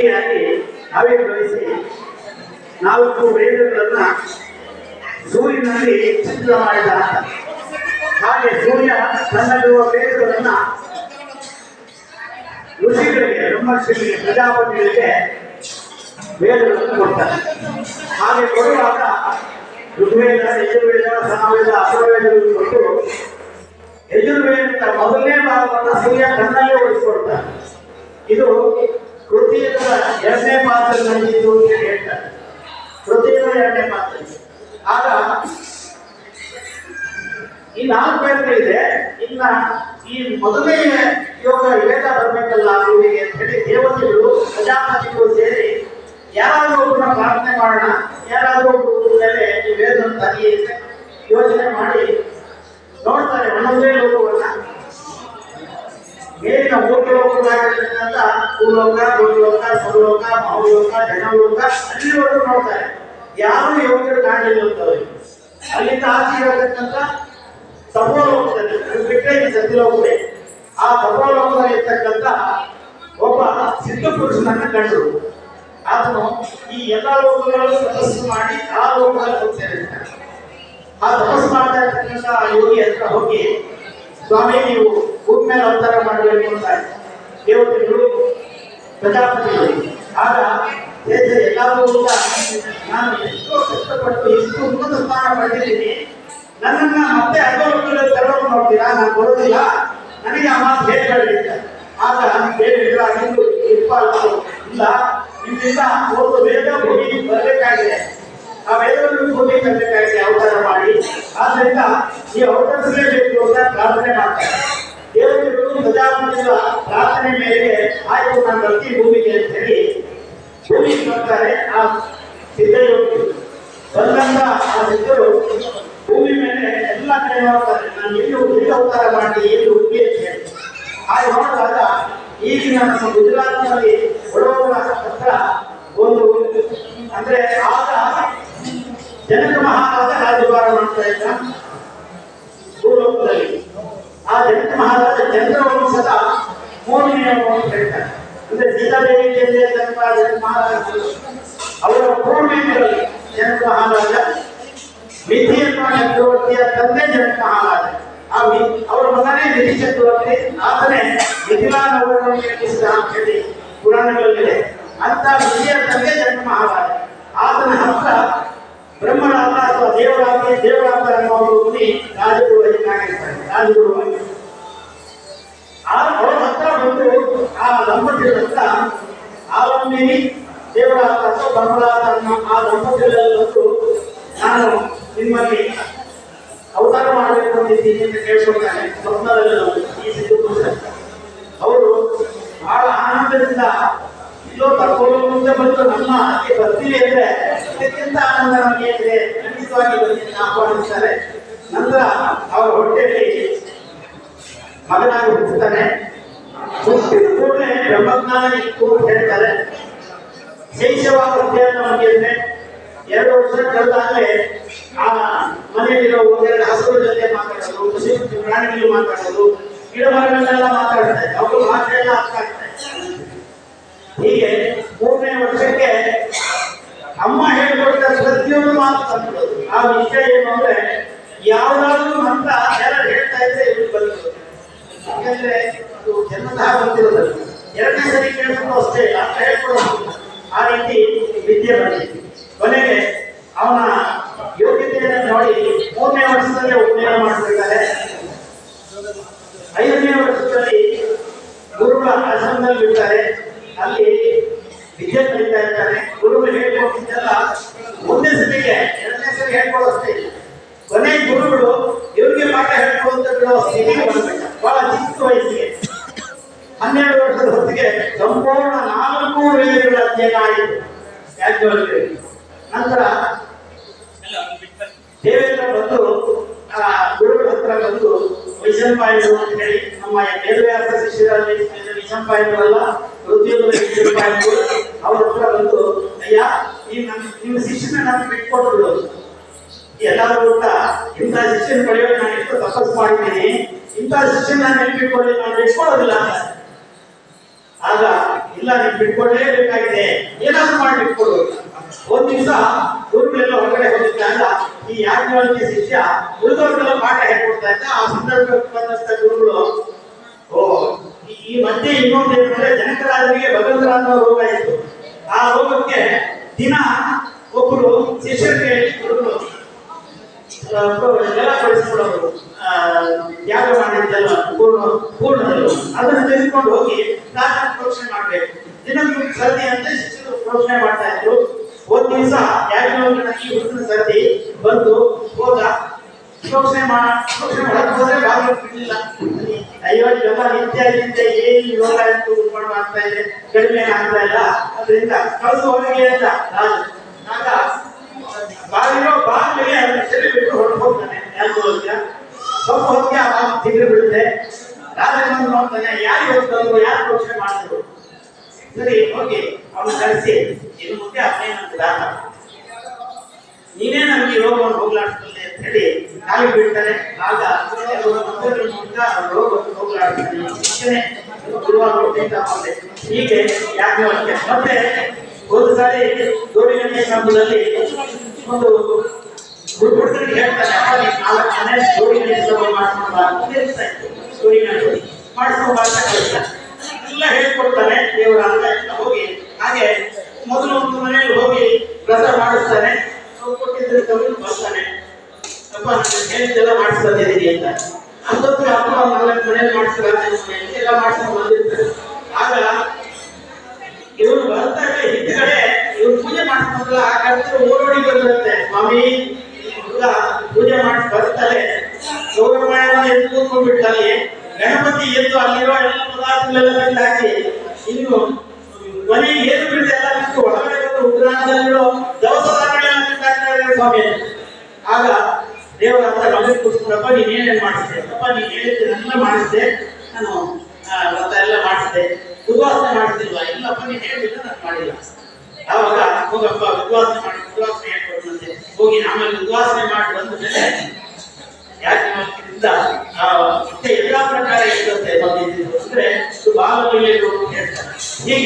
ಋಷಿಯಾಗಿ ಆವಿರ್ಭವಿಸಿ ನಾಲ್ಕು ವೇದಗಳನ್ನ ಸೂರ್ಯನಲ್ಲಿ ಚಿತ್ರ ಮಾಡಿದ ಹಾಗೆ ಸೂರ್ಯ ತನ್ನಲ್ಲಿರುವ ವೇದಗಳನ್ನ ಋಷಿಗಳಿಗೆ, ಬ್ರಹ್ಮರ್ಷಿಗಳಿಗೆ, ಪ್ರಜಾಪತಿಗಳಿಗೆ ವೇದಗಳನ್ನು ಕೊಡ್ತಾರೆ. ಹಾಗೆ ಕೊಡುವಾಗ ಋಗ್ವೇದ, ಯಜುರ್ವೇದ, ಸಾಮವೇದ ಅಪವೇದಗಳನ್ನು ಕೊಟ್ಟು ಯಜುರ್ವೇದ ಮೊದಲನೇ ಭಾಗವನ್ನು ಸೂರ್ಯ ತನ್ನಲ್ಲೇ ಉಳಿಸ್ಕೊಡ್ತಾರೆ ಇದು ಕೃತಿಯದ ಎರಡನೇ ಪಾತ್ರದಲ್ಲಿ ಇದು ಅಂತ ಹೇಳ್ತಾರೆ. ಕೃತಿಯದ ಎರಡನೇ ಪಾತ್ರ ಆಗ ಈ ನಾಲ್ಕು ವೇದಗಳಿದೆ ಇನ್ನ ಈ ಮೊದಲನೇ ಯೋಗ ವೇದ ಬರಬೇಕಲ್ಲ ಇವರಿಗೆ ಅಂತ ಹೇಳಿ ದೇವತೆಗಳು ಪ್ರಜಾಪತಿಗಳು ಸೇರಿ ಯಾರಾದರೂ ಒಬ್ಬರನ್ನ ಪ್ರಾರ್ಥನೆ ಮಾಡೋಣ, ಯಾರಾದರೂ ಒಬ್ಬರು ಮೇಲೆ ಈ ವೇದ ತಗಿ ಯೋಚನೆ ಮಾಡಿ ನೋಡ್ತಾರೆ ಒಂದೊಂದೇ ಲೋಕವನ್ನ ಮೇಲಿನ ಮೂರು ಲೋಕಗಳಾಗಿರ್ತಕ್ಕಂಥ ಭೂಲೋಕ ಭೂಲೋಕ ಸ್ವಲೋಕ ಮಹಲೋಕ ಜನಲೋಕ, ಅಲ್ಲಿವರೆಗೂ ನೋಡ್ತಾರೆ. ಯಾರು ಯೋಗ್ಯರು ಕಾಣಲಿಲ್ಲ ಅಲ್ಲಿಂದ ಆಚೆ ಇರತಕ್ಕಂಥ ತಪೋಲೋಕದಲ್ಲಿ, ಅದು ಬಿಟ್ಟರೆ ಈ ಸತ್ಯಲೋಕವೇ ಆ ತಪೋಲೋಕದಲ್ಲಿ ಇರ್ತಕ್ಕಂಥ ಒಬ್ಬ ಸಿದ್ಧ ಪುರುಷನನ್ನ ಕಂಡರು. ಆತನು ಈ ಎಲ್ಲ ಲೋಕಗಳನ್ನು ತಪಸ್ಸು ಮಾಡಿ ಆ ಲೋಕದಲ್ಲಿ ಸೇರಿರ್ತಾನೆ ಆ ತಪಸ್ಸು ಮಾಡ್ತಾ ಇರ್ತಕ್ಕಂಥ ಯೋಗಿ ಹತ್ರ ಹೋಗಿ ಸ್ವಾಮಿ, ನೀವು ಭೂಮಿ ಮೇಲೆ ಅವತಾರ ಮಾಡಬೇಕು ಅಂತ ದೇವತೆಗಳು ಪ್ರಜಾಪತಿಗಳು ಆಗ ದೇಶ ಎಲ್ಲರೂ ಕೂಡ ನಾನು ಎಷ್ಟೋ ಕಷ್ಟಪಟ್ಟು, ಎಷ್ಟು ಉನ್ನತ ಸ್ಥಾನ ಪಡೆದಿದ್ದೀನಿ. ನನ್ನನ್ನ ಮತ್ತೆ ಅಧೋಲೋಕದಲ್ಲಿ ತರಲು ನೋಡ್ತೀರಾ ನಾನು ಬರೋದಿಲ್ಲ. ನನಗೆ ಆ ಮಾತು ಹೇಳ್ಬೇಡಿದ್ದೆ ಆಗ ಹೇಳಿದ್ರ ಇಲ್ಲ. ನಿಮ್ಮಿಂದ ಒಂದು ವೇಗ ಭೂಮಿ ಬರಬೇಕಾಗಿದೆ. ಆ ಭೂಮಿ ತರಬೇಕಾಗಿದೆ ಅವತಾರ ಮಾಡಿ. ಆದ್ರಿಂದ ಈ ಅವತರಿಸಲೇಬೇಕು ಅಂತ ಪ್ರಾರ್ಥನೆ ಮಾಡ್ತಾರೆ. ದೇವತೆಗಳು ಪ್ರಜಾಪತಿಗಳ ಪ್ರಾರ್ಥನೆ ಮೇರೆಗೆ ಆಯ್ತು ನಾನು ಬರ್ತೀನಿ ಭೂಮಿಗೆ ಅಂತ ಹೇಳಿ ಭೂಮಿಗೆ ಬರ್ತಾರೆ. ಆ ಸಿದ್ಧಯೋಗಿ ಬಂದಂತ ಆ ಸಿದ್ಧರು ಮಹಾರಾಜ ರಾಜ್ಯಭಾರ ಮಾಡ್ತಾ ಇದ್ದ ಭೂಲೋಕದಲ್ಲಿ ಆ ಜನಕ ಮಹಾರಾಜ ಚಂದ್ರವಂಶದ ಮೂರನೇ ಅಂತ ಹೇಳ್ತಾರೆ ಅಂದ್ರೆ ಸೀತಾದೇವಿ ಚಂದ್ರ ಜನಕ ಜನಕ ಮಹಾರಾಜ ಅವರ ಪೂರ್ಣಿಮೆಯಲ್ಲಿ ಜನಕ ಮಹಾರಾಜ ಮಿಥಿಯನ್ನ ಚಕ್ರವರ್ತಿಯ ತಂದೆ ಜನಕ ಮಹಾರಾಜ ಆ ಮಿ- ಅವರ ಮಗನೇ ನಿಧಿ ಚಕ್ರವರ್ತಿ ಆತನೇ ಮಿಥಿಲಾ ನಗರವನ್ನು ನಿರ್ಮಿಸಿದ ಅಂತ ಹೇಳಿ ಪುರಾಣಗಳಲ್ಲಿದೆ ಅಂತ ವಿಜಯ ತಂದೆ ಜನಕ ಮಹಾರಾಜ ಆತನ ಹತ್ರ ಅನ್ನೋ ಒಂದು ಮುನಿ ರಾಜಗುರು ಆಗಿರ್ತಾರೆ ರಾಜಗುರು ಆ ಅವರ ಹತ್ರ ಬಂದು ಆ ದಂಪತಿಗಳ ಹತ್ರ ಆಲಂಬಿನಿ ದೇವರ ಅಥವಾ ಆ ದಂಪತಿಗಳಲ್ಲಿ ಬಂದು, ನಾನು ನಿಮ್ಮಲ್ಲಿ ಅವತಾರ ಮಾಡಬೇಕು ಅಂತಿದ್ದೀನಿ ಅಂತ ಕೇಳ್ಕೊಳ್ತಾನೆ. ಸ್ವಪ್ನದಲ್ಲಿ ಈ ಸಿದ್ದು ಅವರು ಬಹಳ ಆನಂದದಿಂದ ಇಲ್ಲೋ ತರ್ಕೊಳ್ಳೋ ಮುಂದೆ ಬಂದು ನಮ್ಮ ಬರ್ತೀವಿ ಅಂದ್ರೆ, ಇದಕ್ಕಿಂತ ಆನಂದ ನಮಗೆ ಖಂಡಿತವಾಗಿ ಬಂದಿದ್ದು ಆಹ್ವಾನಿಸ್ತಾರೆ. ನಂತರ ಅವರ ಹೊಟ್ಟೆಯಲ್ಲಿ ಮಗನಾಗಿ ಹುಟ್ಟುತ್ತಾನೆ. ಹುಟ್ಟಿದ ಕೂಡಲೇ ಬ್ರಹ್ಮಜ್ಞಾನ ಇತ್ತು ಅಂತ ಹೇಳ್ತಾರೆ ಶೈಶವಾದ ಅಧ್ಯಯನ ಮುಗಿಯುತ್ತೆ ಎರಡು ವರ್ಷ ಕಳೆದಾಗಲೇ ಆ ಮನೆಯಲ್ಲಿರೋ ಒಂದೆರಡು ಹಸುಗಳ ಜೊತೆ ಮಾತಾಡೋದು ಕೃಷಿ ಪ್ರಾಣಿಗಳು ಮಾತಾಡೋದು ಗಿಡ ಮರಗಳನ್ನೆಲ್ಲ ಮಾತಾಡ್ತಾರೆ. ಅವರು ಭಾಷೆ ಎಲ್ಲ ಅರ್ಥ ಆಗ್ತಾ ಇದೆ. ಹೀಗೆ ಮೂರನೇ ವರ್ಷಕ್ಕೆ ಅಮ್ಮ ಹೇಳ್ಕೊಟ್ಟ ಪ್ರತಿಯೊಂದು ಮಾತು ತಂದ್ಬಿಡೋದು ಆ ವಿಷಯ ಏನು ಅಂದ್ರೆ ಯಾವ್ದಾದ್ರು ಮಂತ್ರ ಯಾರು ಹೇಳ್ತಾ ಇದ್ರೆ ಇವರು ಬರ್ತದೆ ಯಾಕಂದ್ರೆ ಅದು ಬಂದಿರೋದಲ್ಲ ಎರಡನೇ ಸರಿ ಕೇಳಿದ್ರು ಅಷ್ಟೇ, ಅಂತ ಹೇಳ್ಕೊಡೋದು. ಆ ರೀತಿ ವಿದ್ಯೆ ಬಂದಿದೆ. ಕೊನೆಗೆ ಅವನ ಯೋಗ್ಯತೆಯನ್ನು ನೋಡಿ ಮೂರನೇ ವರ್ಷದಲ್ಲಿ ಉಪನಯನ ಮಾಡ್ತಿದ್ದಾರೆ ಐದನೇ ವರ್ಷದಲ್ಲಿ ಗುರುಗಳ ಆಶ್ರಮದಲ್ಲಿ ಇರ್ತಾರೆ ಅಲ್ಲಿ ವಿದ್ಯೆ ಕಲಿತಾ ಇರ್ತಾರೆ. ಗುರುಗಳು ಹೇಳ್ಕೊಟ್ಟಿದ್ದೆಲ್ಲ ಒಂದೇ ಸರಿಗೆ ಎರಡನೇ ಸರಿ ಹೇಳ್ಕೊಡೋಷ್ಟೇ ಕೊನೆ ಗುರುಗಳು ಇವ್ರಿಗೆ ಪಾಠ ಹೇಳ್ಕೊಡುವಂತ ಬಂದ್ಬಿಟ್ಟ ಬಹಳ ಚಿಕ್ಕ ವಯಸ್ಸಿಗೆ. ಹನ್ನೆರಡು ವರ್ಷದ ಹೊತ್ತಿಗೆ ಸಂಪೂರ್ಣ ನಾಲ್ಕು ವೇದಗಳ ಅಧ್ಯಯನ ಆಯಿತು. ನಂತರ ದೇವೇಂದ್ರ ಬಂದು, ಆ ಗುರುಗಳ ಹತ್ರ ಬಂದು ವೈಶಂಪಾಯಿಗಳು ಅಂತ ಹೇಳಿ ನಮ್ಮ ವೇದವ್ಯಾಸ ಶಿಷ್ಯರಲ್ಲಿ ವೈಶಂಪಾಯನರಲ್ಲ ಋದ್ಯೋಗದ ವೈಶಂಪಾಯನರು ಅವ್ರ ಹತ್ರ ಬಂದು, ಅಯ್ಯ, ಈ ನನ್ನ ನಿಮ್ಮ ಶಿಷ್ಯನ ನಾನು ಬಿಟ್ಕೊಟ್ಟು ಬಿಡೋದು ಎಲ್ಲರೂ ಕೂಡ ಇಂಥ ಶಿಕ್ಷಣ ಪಡೆಯೋದು ನಾನು ಎಷ್ಟು ತಪಸ್ಸು ಮಾಡಿದ್ದೀನಿ. ಇಂಥ ಶಿಕ್ಷಣ ನಾನು ನೆನಪಿಟ್ಕೊಳ್ಳಿ ನಾನು ಬಿಟ್ಕೊಳ್ಳೋದಿಲ್ಲ ಆಗ ಇಲ್ಲ, ನೀವು ಬಿಟ್ಕೊಳ್ಳೇಬೇಕಾಗಿದೆ ಏನಾದ್ರು ಮಾಡಿ ಒಂದ್ ದಿವಸ ಗುರುಗಳೆಲ್ಲ ಹೊರಗಡೆ ಹೋಗಿದ್ದಾಗ ಈ ಯಾಜ್ಞವಲ್ಕ್ಯ ಶಿಷ್ಯ? ಉಳಿದವ್ರಿಗೆಲ್ಲ ಪಾಠ ಹೇಳ್ಕೊಡ್ತಾ ಇದ್ದ. ಆ ಸಂದರ್ಭಕ್ಕೆ ಬಂದಂತ ಗುರುಗಳು, ಓ, ಈ- ಈ ಮಧ್ಯೆ ಇನ್ನೊಂದು ಏನಂದ್ರೆ ಜನಕರಾಜರಿಗೆ ಭಗವಂತರ ಅನ್ನೋ ರೋಗ ಇತ್ತು. ಆ ರೋಗಕ್ಕೆ ದಿನ ಒಬ್ರು ಶಿಷ್ಯರಿಗೆ ಹೇಳಿ ಗುರುಗಳು ಆ, ಆ, ಯಾಗ ಮಾಡಿದ್ದೆಲ್ಲ ಪೂರ್ಣ ಪೂರ್ಣದಲ್ಲೂ ಅದನ್ನು ತೆಗೆದುಕೊಂಡು ಹೋಗಿ ರಾಜನ ಪ್ರೋಕ್ಷಣೆ ಮಾಡ್ಬೇಕು ದಿನಕ್ಕೆ ಸರದಿ ಅಂತ ಶಿಕ್ಷಕರು ಪ್ರೋಕ್ಷಣೆ ಮಾಡ್ತಾ ಇದ್ರು ಒಂದ್ ದಿವಸ ಯಾಜ್ಞವಲ್ಕ್ಯನ ಈ ಹುಡುಗನ ಸರದಿ ಬಂದು ಹೋದ ಪ್ರೋಕ್ಷಣೆ ಮಾಡ ಪ್ರೋಕ್ಷಣೆ ಮಾಡಕ್ ಹೋದ್ರೆ ಬಾಗಿಲು ಬಿಡ್ಲಿಲ್ಲ ಅಯ್ಯೋ ಇದೆಲ್ಲ ನಿತ್ಯ ಏನು ಯೋಗ ಅಂತ ಉಳ್ಕೊಂಡು ಆಗ್ತಾ ಇದೆ ಕಡಿಮೆ ಆಗ್ತಾ ಇಲ್ಲ ಅದರಿಂದ ಕಳಿಸು ಹೊರಗೆ ಅಂತ ರಾಜ ಆಗ ಬಾಗಿಲು ಬಾಗಿಲಿಗೆ ಅದನ್ನ ಬಿಟ್ಟು ಹೊರಟು ಹೋಗ್ತಾನೆ ಸ್ವಲ್ಪ ಹೊತ್ತಿಗೆ ಆ ಬಾಲ್ ತಿಂದ್ರೆ ಬಿಡುತ್ತೆ ರಾಜ ಬಂದು ನೋಡ್ತಾನೆ, ಯಾರು ಹೋಗ್ತಾರೋ ಯಾರು ಘೋಷಣೆ ಮಾಡಿದ್ರು? ಸರಿ ಹೋಗಿ ಅವನು ಕಳಿಸಿ ಇನ್ನು ಮುಂದೆ ಅವನೇನಂತ ನೀನೇ ನಮ್ಗೆ ರೋಗವನ್ನು ಹೋಗ್ಲಾಡ್ತದೆ ಅಂತ ಹೇಳಿ ಕಾಲಿ ಬೀಳ್ತಾನೆ ಆಗ ರೋಗವನ್ನು ಹೋಗ್ಲಾಡ್ತಾನೆ ಹೀಗೆ ಯಾಕೆ ಮತ್ತೆ ಒಂದು ಸಾರಿ ಗೌರಿಗಣ್ಯ ಸಂಘದಲ್ಲಿ ಒಂದು ಹುಡುಗ ಹುಡುಗರಿಗೆ ನೀನು ನಾಲ್ಕು ಮನೆ ಗೌರಿಗಣ್ಯ ಮಾಡ್ಕೊಂಡು ಗೌರಿಗಣ್ಯ ಮಾಡ್ಕೊಂಡು ಎಲ್ಲ ಹೇಳ್ಕೊಡ್ತಾನೆ, ದೇವರ ಅಂತ ಹೋಗಿ. ಹಾಗೆ ಮೊದಲು ಒಂದು ಮನೆಯಲ್ಲಿ ಹೋಗಿ ವ್ರತ ಮಾಡಿಸ್ತಾನೆ. ಅವ್ರು ಬರ್ತಾನೆ. ಅಪ್ಪ, ನಾನು ಹೇಳಿದ್ದೆಲ್ಲ ಅಂತ. ಅದೊಂದು ಅಪ್ಪ ನಾಲ್ಕು ಮನೆಯಲ್ಲಿ ಮಾಡಿಸ್ತಾರೆ ಎಲ್ಲ ಮಾಡಿಸ್ಕೊಂಡು ಬಂದಿರ್ತಾರೆ. ಆಗ ಇವರು ಬರ್ತಾರೆ, ಹಿಂದ್ಗಡೆ ಇವ್ರು ಪೂಜೆ ಮಾಡಿಸ್ಕೊಂಡ್ರಲ್ಲ ಆ ಕರ್ತರು ಓಡೋಡಿ ಬಂದಿರುತ್ತೆ ಸ್ವಾಮಿ ಹುಡುಗ ಪೂಜೆ ಮಾಡಿಸಿ ಬರ್ತಾರೆ ಗೌರವಮಾನ ಎದ್ದು ಕೂತ್ಕೊಂಡ್ಬಿಟ್ಟಲ್ಲಿ ಗಣಪತಿ ಎದ್ದು ಅಲ್ಲಿರೋ ಎಲ್ಲ ಪದಾರ್ಥಗಳೆಲ್ಲ ಹಾಕಿ ಇನ್ನು ಮನೆ ಏನು ಬಿಡದೆ ಎಲ್ಲ ಬಿಟ್ಟು ಒಳಗಡೆ ಬಂದು ಉಗ್ರಾಣದಲ್ಲಿರೋ ದವಸ ಧಾರಣೆ ಸ್ವಾಮಿ. ಆಗ ದೇವರ ಹತ್ರ ಮಗನ ಕೂತ್ಕೊಂಡಪ್ಪ ನೀನ್ ಏನೇನ್ ಮಾಡಿಸಿದೆ? ಅಪ್ಪ ನೀನ್ ನನ್ನ ಮಾಡಿಸಿದೆ. ನಾನು ಎಲ್ಲ ಮಾಡಿಸಿದೆ. ಉದ್ವಾಸನೆ ಮಾಡಿಸಿಲ್ವಾ? ಇಲ್ಲಪ್ಪ ನೀನ್ ಹೇಳಿಲ್ಲ ನಾನು ಮಾಡಿಲ್ಲ. ಆವಾಗ ಹೋಗಪ್ಪ ಉದ್ವಾಸನೆ ಮಾಡಿ ಉದ್ವಾಸನೆ ಹೇಳ್ಕೊಡ್ತಂತೆ ಹೋಗಿ ಆಮೇಲೆ ಉದ್ವಾಸನೆ ಮಾಡಿ ಬಂದ ಮೇಲೆ ಯಾಕೆ ಮಾಡ್ತಿದ್ದ ಮತ್ತೆ ಎಲ್ಲಾ ಪ್ರಕಾರ ಇರ್ತಂತೆ ಅಂದ್ರೆ ಬಾಲಗಳಿಗೆ ಹೇಳ್ತಾರೆ ಹೀಗೆ